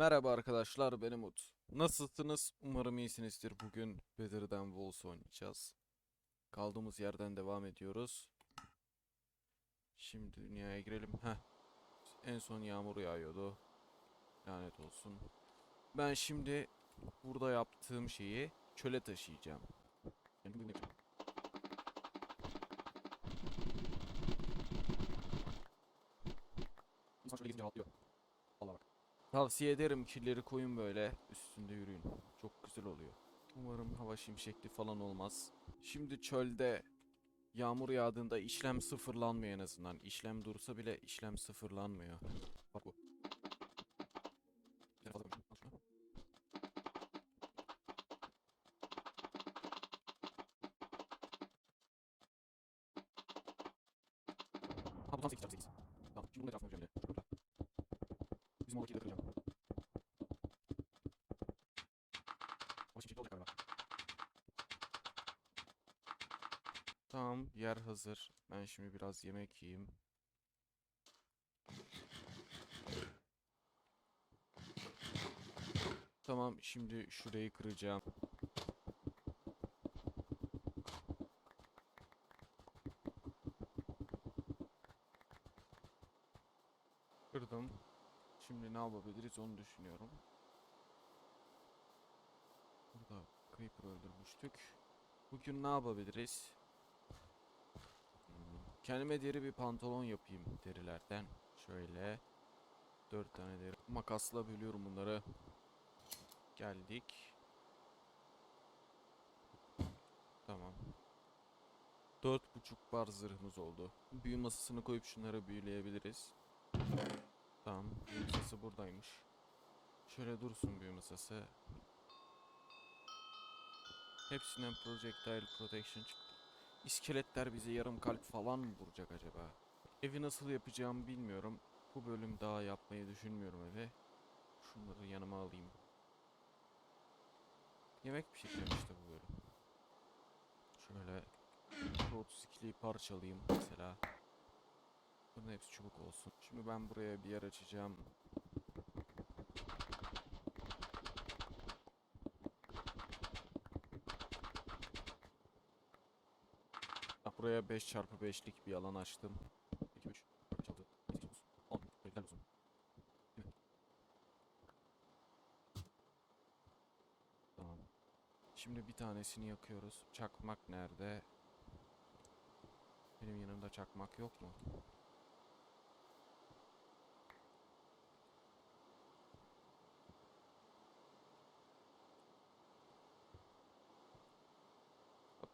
Merhaba arkadaşlar ben Umut. Nasılsınız? Umarım iyisinizdir. Bugün Than Walls oynayacağız. Kaldığımız yerden devam ediyoruz. Şimdi dünyaya girelim. Heh. En son yağmur yağıyordu. Lanet olsun. Ben şimdi burada yaptığım şeyi çöle taşıyacağım. Yani. İnsan şöyle gezince rahatlıyor. Vallahi bak. Tavsiye ederim kirleri koyun böyle üstünde yürüyün. Çok güzel oluyor. Umarım hava şimşekli falan olmaz. Şimdi çölde yağmur yağdığında işlem sıfırlanmıyor en azından. İşlem dursa bile işlem sıfırlanmıyor. Bak bu. Biraz fazla koymuşum. Al şunu. Ha bu tam 8 8. Tamam şimdi bunu etrafına. Bizim oradakiyi de kıracağım. Ama şimşekli olacak galiba. Tamam, yer hazır. Ben şimdi biraz yemek yiyeyim. Tamam, şimdi şurayı kıracağım. Kırdım. Şimdi ne yapabiliriz onu düşünüyorum. Burada Creeper öldürmüştük. Bugün ne yapabiliriz? Hmm, Kendime deri bir pantolon yapayım derilerden. Şöyle. Dört tane deri. Makasla bölüyorum bunları. Geldik. Tamam. Dört buçuk bar zırhımız oldu. Büyü masasını koyup şunları büyüleyebiliriz. Tamam. Büyü buradaymış. Şöyle dursun büyü masası. Hepsinden projectile protection çıktı. İskeletler bize yarım kalp falan mı vuracak acaba? Evi nasıl yapacağımı bilmiyorum. Bu bölüm daha yapmayı düşünmüyorum eve. Şunları yanıma alayım. Yemek pişireceğim işte bu bölüm. Şöyle şu 32'liyi parçalayayım mesela. Bunun hepsi çubuk olsun. Şimdi ben buraya bir yer açacağım. Buraya 5 çarpı 5'lik bir alan açtım. 2, 3, 4, 5, 6, 8, 9, 10. Bekler misin? Değil mi? Tamam. Şimdi bir tanesini yakıyoruz. Çakmak nerede? Benim yanımda çakmak yok mu?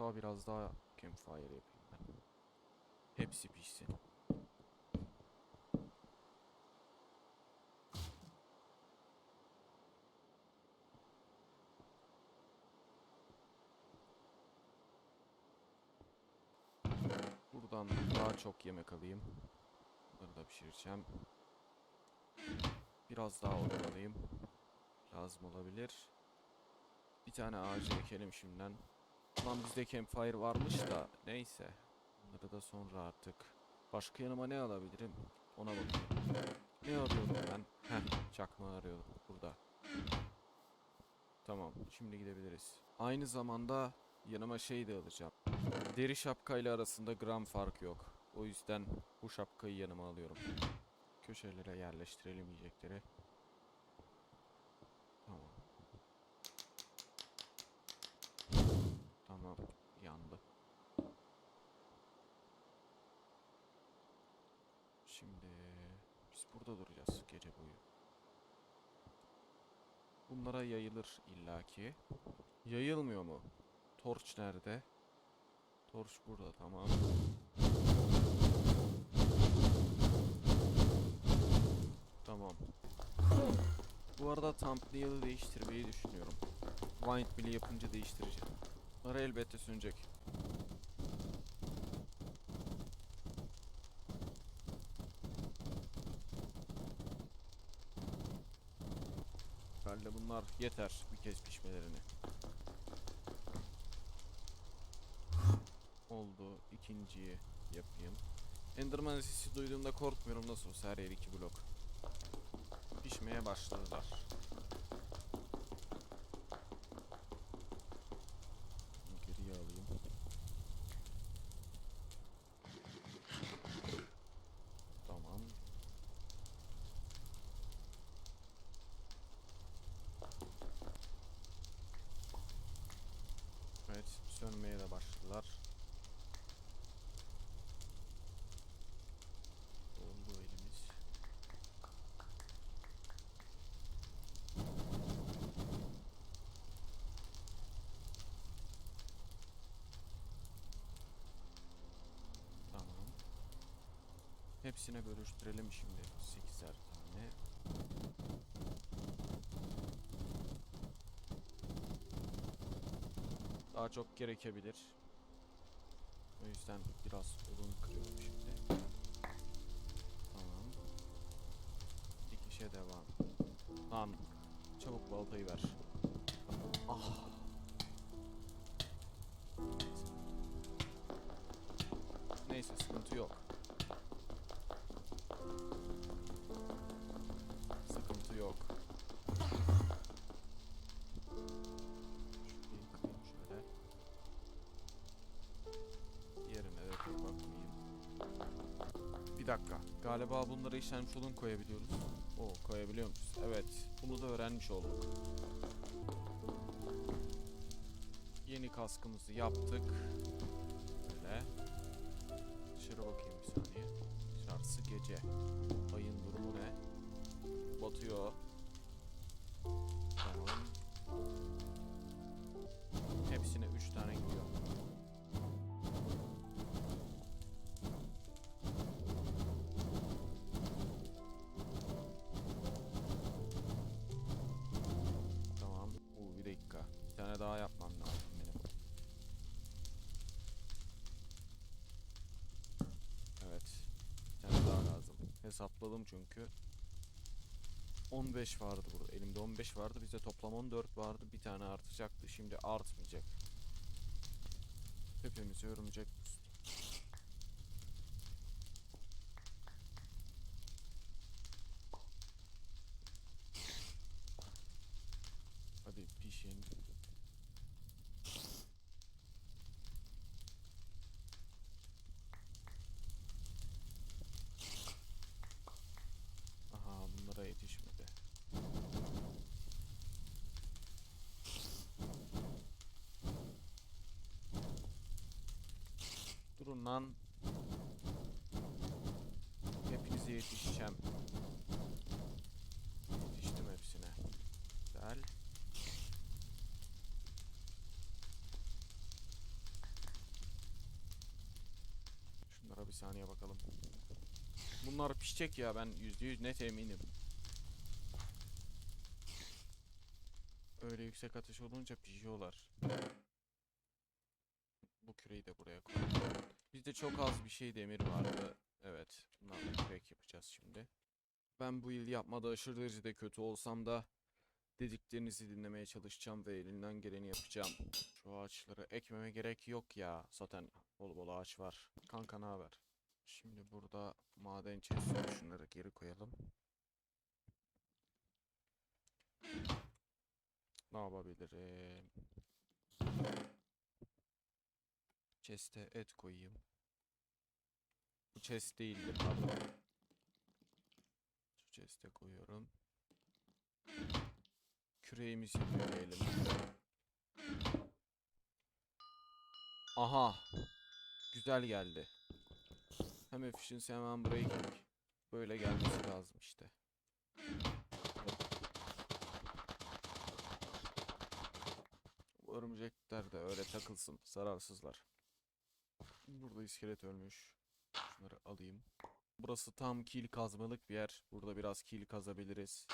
Hatta biraz daha campfire yapayım ben. Hepsi pişsin. Buradan daha çok yemek alayım. Bunları da pişireceğim. Biraz daha odun alayım. Lazım olabilir. Bir tane ağacı ekelim şimdiden. Lan bizde campfire varmış da neyse. Bunları da sonra artık. Başka yanıma ne alabilirim? Ona bakayım. Ne arıyordum ben? Heh, çakma arıyordum. Burada. Tamam, şimdi gidebiliriz. Aynı zamanda yanıma şey de alacağım. Deri şapkayla arasında gram fark yok. O yüzden bu şapkayı yanıma alıyorum. Köşelere yerleştirelim yiyecekleri. Tamam. Tamam, yandı. Şimdi biz burada duracağız gece boyu. Bunlara yayılır illaki. Yayılmıyor mu? Torç nerede? Torç burada tamam. Tamam. Bu arada thumbnail'ı değiştirmeyi düşünüyorum. Wind bile yapınca değiştireceğim. Bunlar elbette sönecek. Herhalde bunlar yeter bir kez pişmelerine. Oldu. ikinciyi yapayım. Enderman sesi duyduğumda korkmuyorum nasıl olsa her yer iki blok. Pişmeye başladılar. arkadaşlar. Oldu elimiz. Tamam. Hepsine bölüştürelim şimdi 8'er tane. Daha çok gerekebilir. O yüzden biraz odun kırıyorum şimdi. Tamam. Dikişe devam. Lan çabuk baltayı ver. Ah. Neyse sıkıntı yok. Dakika. Galiba bunları işlenmiş odun koyabiliyoruz. Oo koyabiliyor muyuz? Evet. Bunu da öğrenmiş olduk. Yeni kaskımızı yaptık. Böyle. Dışarı bakayım bir saniye. Dışarısı gece. Ayın durumu ne? Batıyor. Tamam. Hepsine 3 tane Hesapladım çünkü. 15 vardı burada. Elimde 15 vardı. Bizde toplam 14 vardı. Bir tane artacaktı. Şimdi artmayacak. Hepimizi örümcek Lan. Hepinize yetişeceğim. Yetiştim hepsine. Güzel. Şunlara bir saniye bakalım. Bunlar pişecek ya ben %100 net eminim. Öyle yüksek ateş olunca pişiyorlar. Bu küreyi de buraya koy. Bizde çok az bir şey demir vardı. Evet. Bunlarla kürek yapacağız şimdi. Ben bu yıl yapmada aşırı derecede kötü olsam da dediklerinizi dinlemeye çalışacağım ve elinden geleni yapacağım. Şu ağaçları ekmeme gerek yok ya. Zaten bol bol ağaç var. Kanka ne haber? Şimdi burada maden chest'e şunları geri koyalım. Ne yapabilirim? Chest'e et koyayım. Bu chest değildi pardon. Şu chest'e koyuyorum. Küreğimizi yükleyelim. Aha. Güzel geldi. Hem efficiency hemen breaking. Böyle gelmesi lazım işte. Örümcekler de öyle takılsın. Zararsızlar. Burada iskelet ölmüş. Şunları alayım. Burası tam kill kazmalık bir yer. Burada biraz kill kazabiliriz.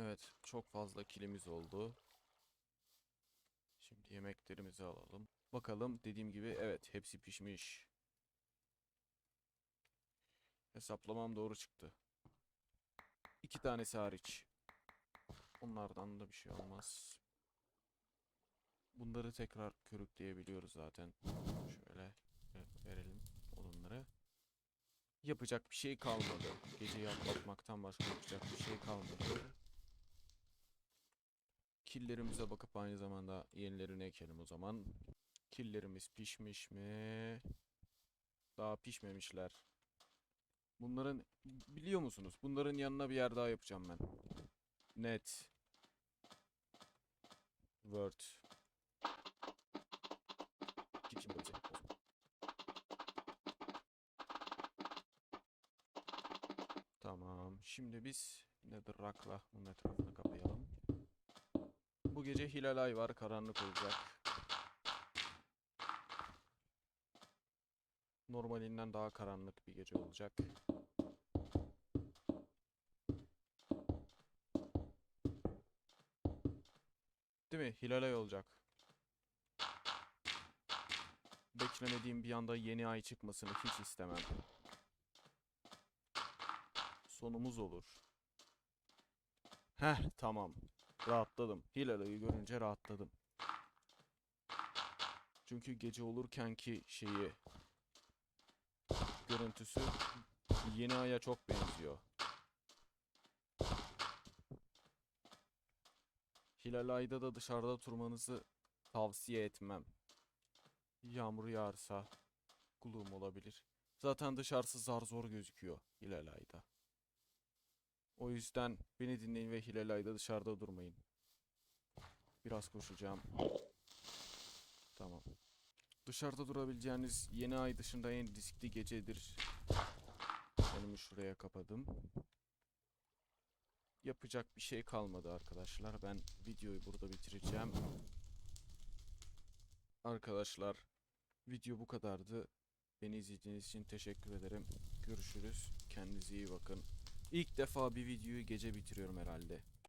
Evet, çok fazla kilimiz oldu. Şimdi yemeklerimizi alalım. Bakalım dediğim gibi evet hepsi pişmiş. Hesaplamam doğru çıktı. İki tanesi hariç. Onlardan da bir şey olmaz. Bunları tekrar körükleyebiliyoruz zaten. Şöyle verelim odunları. Yapacak bir şey kalmadı. Geceyi atlatmaktan başka yapacak bir şey kalmadı. Killerimize bakıp aynı zamanda yenilerini ekelim o zaman. Killerimiz pişmiş mi? Daha pişmemişler. Bunların biliyor musunuz? Bunların yanına bir yer daha yapacağım ben. Net. Word. Git şimdi. Tamam. Şimdi biz Netherrack'la bunun etrafını kapayalım. Bu gece hilal ay var. Karanlık olacak. Normalinden daha karanlık bir gece olacak. Değil mi? Hilal ay olacak. Beklemediğim bir anda yeni ay çıkmasını hiç istemem. Sonumuz olur. Heh tamam. Rahatladım. Hilal ayı görünce rahatladım. Çünkü gece olurken ki şeyi görüntüsü yeni aya çok benziyor. Hilal ayda da dışarıda durmanızı tavsiye etmem. Yağmur yağarsa gloom olabilir. Zaten dışarısı zar zor gözüküyor Hilal ayda. O yüzden beni dinleyin ve Hilal ayda dışarıda durmayın. Biraz koşacağım. Tamam. Dışarıda durabileceğiniz yeni ay dışında en riskli gecedir. Önümü şuraya kapadım. Yapacak bir şey kalmadı arkadaşlar. Ben videoyu burada bitireceğim. Arkadaşlar video bu kadardı. Beni izlediğiniz için teşekkür ederim. Görüşürüz. Kendinize iyi bakın. İlk defa bir videoyu gece bitiriyorum herhalde.